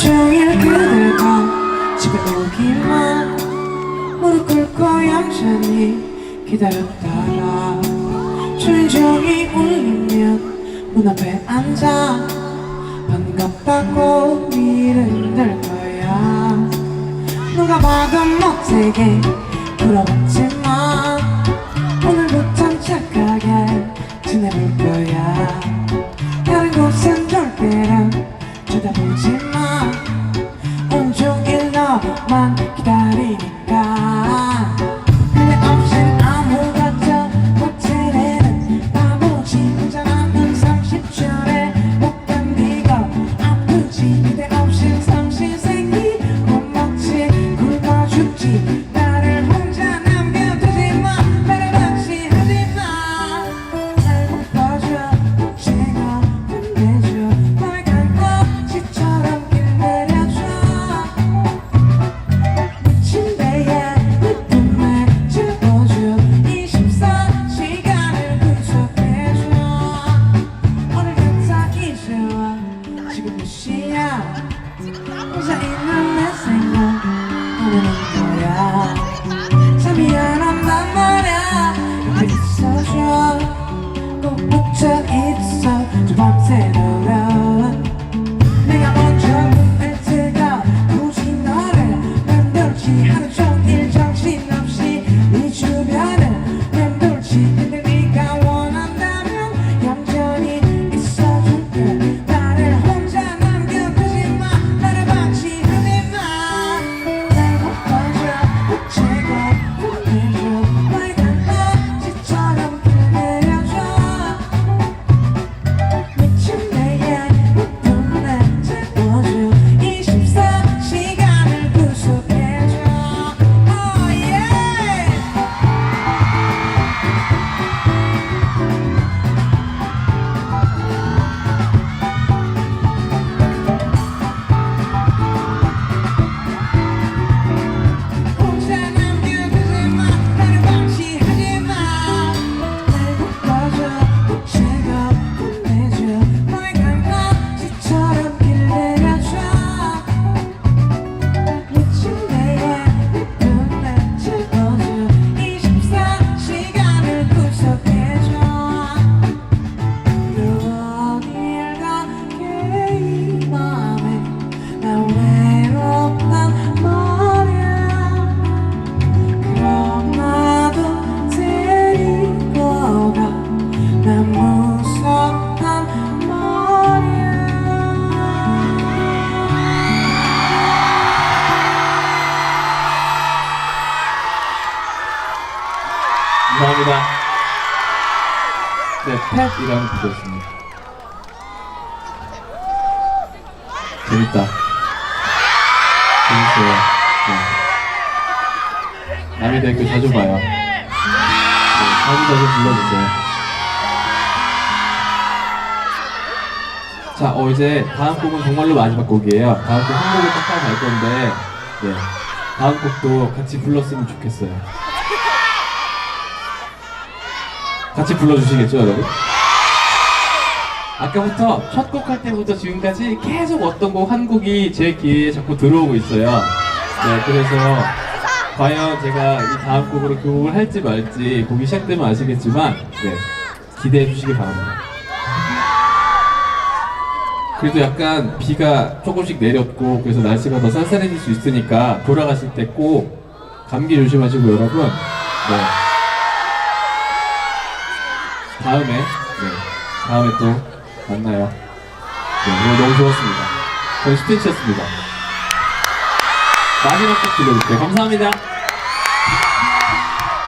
종일 그대가 집에 오기만 무릎 꿇고 얌전히 기다렸다가 조용히 울리면 문 앞에 앉아 반갑다고 이른들 거야. 누가 봐도 못되게 부러웠지 너 감사합니다. 네, 팻이라는 곡이었습니다. 재밌다. 재밌어요. 네. 댓글 자주 봐요. 네, 자주 자주 불러주세요. 자, 어, 이제 다음 곡은 정말로 마지막 곡이에요. 다음 곡 한 곡을 딱 하고 갈 건데, 네. 다음 곡도 같이 불렀으면 좋겠어요. 같이 불러주시겠죠, 여러분? 아까부터 첫 곡 할 때부터 지금까지 계속 어떤 곡 한 곡이 제 귀에 자꾸 들어오고 있어요. 네, 그래서 과연 제가 이 다음 곡으로 그 곡을 할지 말지 곡이 시작되면 아시겠지만, 네, 기대해 주시기 바랍니다. 그래도 약간 비가 조금씩 내렸고 그래서 날씨가 더 쌀쌀해질 수 있으니까 돌아가실 때 꼭 감기 조심하시고 여러분 네. 다음에 네. 다음에 또 만나요. 네, 오늘 너무 좋았습니다. 저는 스피치였습니다. 마지막 곡 들려줄게요. 감사합니다